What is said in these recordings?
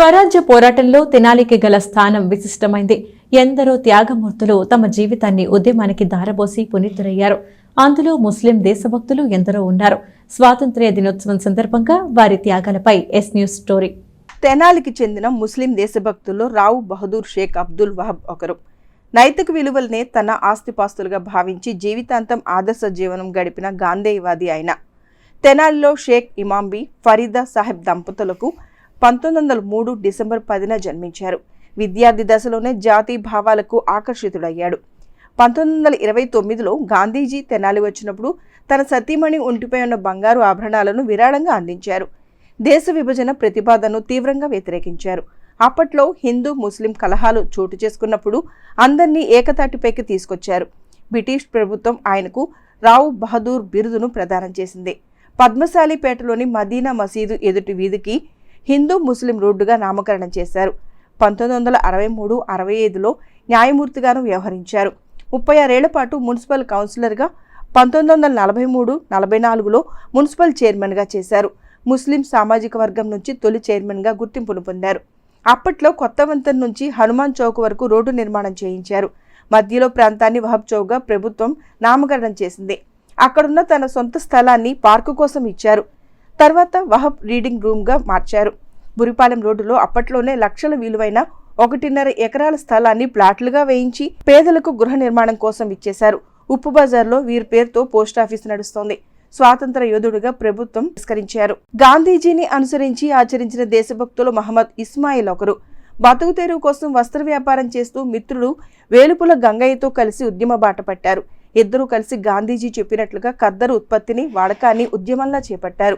స్వరాజ్య పోరాటంలో తెనాలికి గల స్థానం విశిష్టమైంది. ఎందరో త్యాగమూర్తులు తమ జీవితాన్ని ఉద్యమానికి దారబోసి పునీతులయ్యారు. అందులో ముస్లిం దేశభక్తులు ఎందరో ఉన్నారు. స్వాతంత్ర్య దినోత్సవం సందర్భంగా వారి త్యాగాలపై ఎస్ న్యూస్ స్టోరీ. తెనాలికి చెందిన ముస్లిం దేశభక్తుల్లో రావు బహదూర్ షేక్ అబ్దుల్ వహబ్ ఒకరు. నైతిక విలువలనే తన ఆస్తిపాస్తులుగా భావించి జీవితాంతం ఆదర్శ జీవనం గడిపిన గాంధేయవాది ఆయన. తెనాలిలో షేక్ ఇమాంబి ఫరీదా సాహెబ్ దంపతులకు పంతొమ్మిది వందల మూడు డిసెంబర్ పదిన జన్మించారు. విద్యార్థి దశలోనే జాతీ భావాలకు ఆకర్షితుడయ్యాడు. పంతొమ్మిది వందల ఇరవై తొమ్మిదిలో గాంధీజీ తెనాలి వచ్చినప్పుడు తన సతీమణి ఒంటిపై ఉన్న బంగారు ఆభరణాలను విరాళంగా అందించారు. దేశ విభజన ప్రతిపాదనను తీవ్రంగా వ్యతిరేకించారు. అప్పట్లో హిందూ ముస్లిం కలహాలు చోటు చేసుకున్నప్పుడు అందరినీ ఏకతాటిపైకి తీసుకొచ్చారు. బ్రిటిష్ ప్రభుత్వం ఆయనకు రావు బహదూర్ బిరుదును ప్రదానం చేసింది. పద్మశాలిపేటలోని మదీనా మసీదు ఎదుటి వీధికి హిందూ ముస్లిం రోడ్డుగా నామకరణం చేశారు. పంతొమ్మిది వందల అరవై మూడు అరవై ఐదులో న్యాయమూర్తిగాను వ్యవహరించారు. ముప్పై ఆరేళ్ళ పాటు మున్సిపల్ కౌన్సిలర్గా పంతొమ్మిది వందల నలభై మూడు నలభై నాలుగులో మున్సిపల్ చైర్మన్గా చేశారు. ముస్లిం సామాజిక వర్గం నుంచి తొలి చైర్మన్గా గుర్తింపును పొందారు. అప్పట్లో కొత్త వంతెన నుంచి హనుమాన్ చౌక్ వరకు రోడ్డు నిర్మాణం చేయించారు. మధ్యలో ప్రాంతాన్ని వహబ్ చౌక్గా ప్రభుత్వం నామకరణం చేసింది. అక్కడున్న తన సొంత స్థలాన్ని పార్కు కోసం ఇచ్చారు. తర్వాత వహబ్ రీడింగ్ రూమ్గా మార్చారు. బురిపాలెం రోడ్డులో అప్పట్లోనే లక్షల విలువైన ఒకటిన్నర ఎకరాల స్థలాన్ని ప్లాట్లుగా వేయించి పేదలకు గృహ నిర్మాణం కోసం ఇచ్చేశారు. ఉప్పు బజార్లో వీరి పేరుతో పోస్టాఫీస్ నడుస్తోంది. స్వాతంత్ర యోధుడిగా ప్రభుత్వం తిరస్కరించారు. గాంధీజీని అనుసరించి ఆచరించిన దేశభక్తులు మహమ్మద్ ఇస్మాయిల్ ఒకరు. బతుకు తెరువు కోసం వస్త్ర వ్యాపారం చేస్తూ మిత్రుడు వేలుపుల గంగయ్యతో కలిసి ఉద్యమ బాట పట్టారు. ఇద్దరూ కలిసి గాంధీజీ చెప్పినట్లుగా ఖద్దరు ఉత్పత్తిని వాడకాన్ని ఉద్యమంలా చేపట్టారు.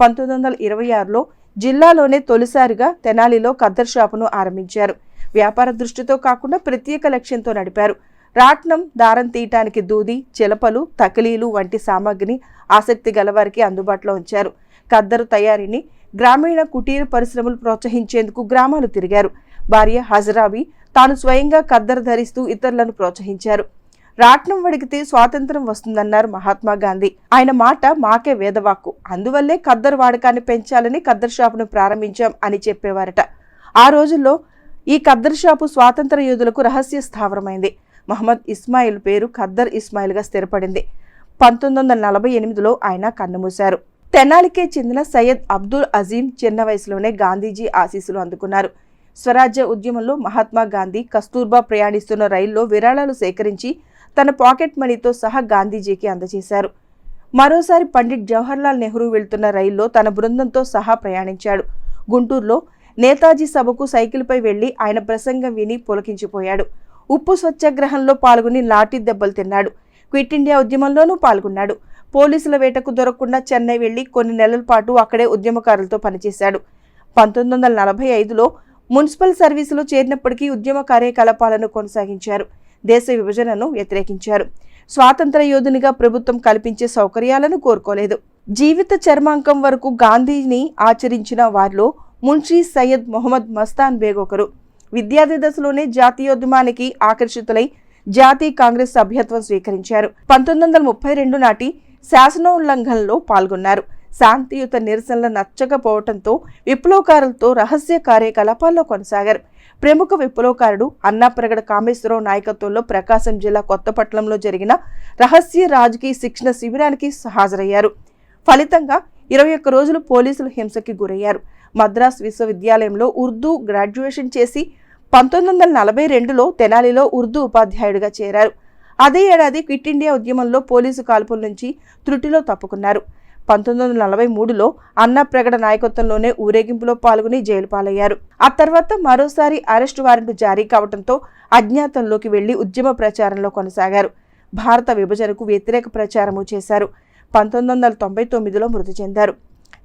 పంతొమ్మిది వందల ఇరవై ఆరులో జిల్లాలోనే తొలిసారిగా తెనాలిలో ఖద్దర్ షాపును ఆరంభించారు. వ్యాపార దృష్టితో కాకుండా ప్రత్యేక లక్ష్యంతో నడిపారు. రాట్నం దారం తీయటానికి దూది చిలపలు తకిలీలు వంటి సామాగ్రిని ఆసక్తి గలవారికి అందుబాటులో ఉంచారు. ఖద్దరు తయారీని గ్రామీణ కుటీర పరిశ్రమలు ప్రోత్సహించేందుకు గ్రామాలు తిరిగారు. భార్య హజరాబి తాను స్వయంగా ఖద్దరు ధరిస్తూ ఇతరులను ప్రోత్సహించారు. రాట్నం వడికితే స్వాతంత్రం వస్తుందన్నారు మహాత్మా గాంధీ. ఆయన మాట మాకే వేదవాక్కు. అందువల్లే ఖద్దరు వాడకాన్ని పెంచాలని ఖద్దరు షాపును ప్రారంభించాం అని చెప్పేవారట. ఆ రోజుల్లో ఈ ఖద్దరు షాపు స్వాతంత్ర యోధులకు రహస్య స్థావరమైంది. మహమ్మద్ ఇస్మాయిల్ పేరు ఖద్దర్ ఇస్మాయిల్గా స్థిరపడింది. పంతొమ్మిది వందల నలభై ఎనిమిదిలో ఆయన కన్నుమూశారు. తెనాలికే చెందిన సయ్యద్ అబ్దుల్ అజీం చిన్న వయసులోనే గాంధీజీ ఆశీస్సులు అందుకున్నారు. స్వరాజ్య ఉద్యమంలో మహాత్మా గాంధీ కస్తూర్బా ప్రయాణిస్తున్న రైల్లో విరాళాలు సేకరించి తన పాకెట్ మనీతో సహా గాంధీజీకి అందజేశారు. మరోసారి పండిట్ జవహర్లాల్ నెహ్రూ వెళ్తున్న రైల్లో తన బృందంతో సహా ప్రయాణించాడు. గుంటూరులో నేతాజీ సభకు సైకిల్పై వెళ్ళి ఆయన ప్రసంగం విని పులకించిపోయాడు. ఉప్పు సత్యాగ్రహంలో పాల్గొని లాఠీ దెబ్బలు తిన్నాడు. క్విట్ ఇండియా ఉద్యమంలోనూ పాల్గొన్నాడు. పోలీసుల వేటకు దొరకకుండా చెన్నై వెళ్ళి కొన్ని నెలల పాటు అక్కడే ఉద్యమకారులతో పనిచేశాడు. పంతొమ్మిది వందల నలభై ఐదులో మున్సిపల్ సర్వీసులో చేరినప్పటికీ ఉద్యమ కార్యకలాపాలను కొనసాగించారు. దేశ విభజనను వ్యతిరేకించారు. స్వాతంత్ర యోధునిగా ప్రభుత్వం కల్పించే సౌకర్యాలను కోరుకోలేదు. జీవిత చర్మాంకం వరకు గాంధీని ఆచరించిన వారిలో మున్షీ సయ్యద్ మొహమ్మద్ మస్తాన్ బేగ్ ఒకరు విద్యార్థి దశలోనే జాతీయోద్యమానికి ఆకర్షితులై జాతీయ కాంగ్రెస్ సభ్యత్వం స్వీకరించారు. పంతొమ్మిది వందల ముప్పై రెండు నాటి శాసనోల్లంఘనలో పాల్గొన్నారు. శాంతియుత నిరసనలు నచ్చకపోవడంతో విప్లవకారులతో రహస్య కార్యకలాపాల్లో కొనసాగారు. ప్రముఖ విప్లవకారుడు అన్నాప్రగడ కామేశ్వరరావు నాయకత్వంలో ప్రకాశం జిల్లా కొత్తపట్నంలో జరిగిన రహస్య రాజకీయ శిక్షణ శిబిరానికి హాజరయ్యారు. ఫలితంగా ఇరవై ఒక్క రోజులు పోలీసులు హింసకి గురయ్యారు. మద్రాస్ విశ్వవిద్యాలయంలో ఉర్దూ గ్రాడ్యుయేషన్ చేసి పంతొమ్మిది వందల నలభై రెండులో తెనాలిలో ఉర్దూ ఉపాధ్యాయుడిగా చేరారు. అదే ఏడాది క్విట్ ఇండియా ఉద్యమంలో పోలీసు కాల్పుల నుంచి త్రుటిలో తప్పుకున్నారు. పంతొమ్మిది వందల నలభై మూడులో అన్నా ప్రగడ నాయకత్వంలోనే ఊరేగింపులో పాల్గొని జైలు పాలయ్యారు. ఆ తర్వాత మరోసారి అరెస్టు వారెంట్ జారీ కావడంతో అజ్ఞాతంలోకి వెళ్ళి ఉద్యమ ప్రచారంలో కొనసాగారు. భారత విభజనకు వ్యతిరేక ప్రచారము చేశారు. పంతొమ్మిది వందల తొంభై తొమ్మిదిలో మృతి చెందారు.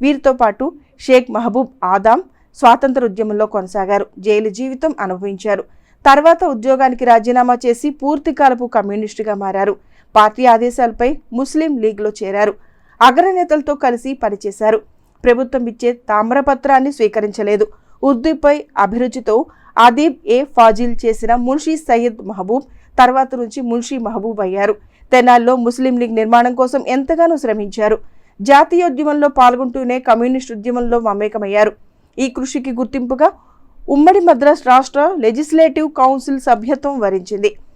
వీరితో పాటు షేక్ మహబూబ్ ఆదాం స్వాతంత్ర ఉద్యమంలో కొనసాగారు. జైలు జీవితం అనుభవించారు. తర్వాత ఉద్యోగానికి రాజీనామా చేసి పూర్తి కాలపు కమ్యూనిస్టుగా మారారు. పార్టీ ఆదేశాలపై ముస్లిం లీగ్లో చేరారు. అగ్రనేతలతో కలిసి పనిచేశారు. ప్రభుత్వం ఇచ్చే తామ్రపత్రాన్ని స్వీకరించలేదు. ఉర్దూపై అభిరుచితో అదీబ్ ఏ ఫాజిల్ చేసిన మున్షీ సయ్యద్ మహబూబ్ తర్వాత నుంచి మున్షీ మహబూబ్ అయ్యారు. తెనాల్లో ముస్లిం లీగ్ నిర్మాణం కోసం ఎంతగానో శ్రమించారు. జాతీయోద్యమంలో పాల్గొంటూనే కమ్యూనిస్ట్ ఉద్యమంలో మమేకమయ్యారు. ఈ కృషికి గుర్తింపుగా ఉమ్మడి మద్రాస్ రాష్ట్ర లెజిస్లేటివ్ కౌన్సిల్ సభ్యత్వం వరించింది.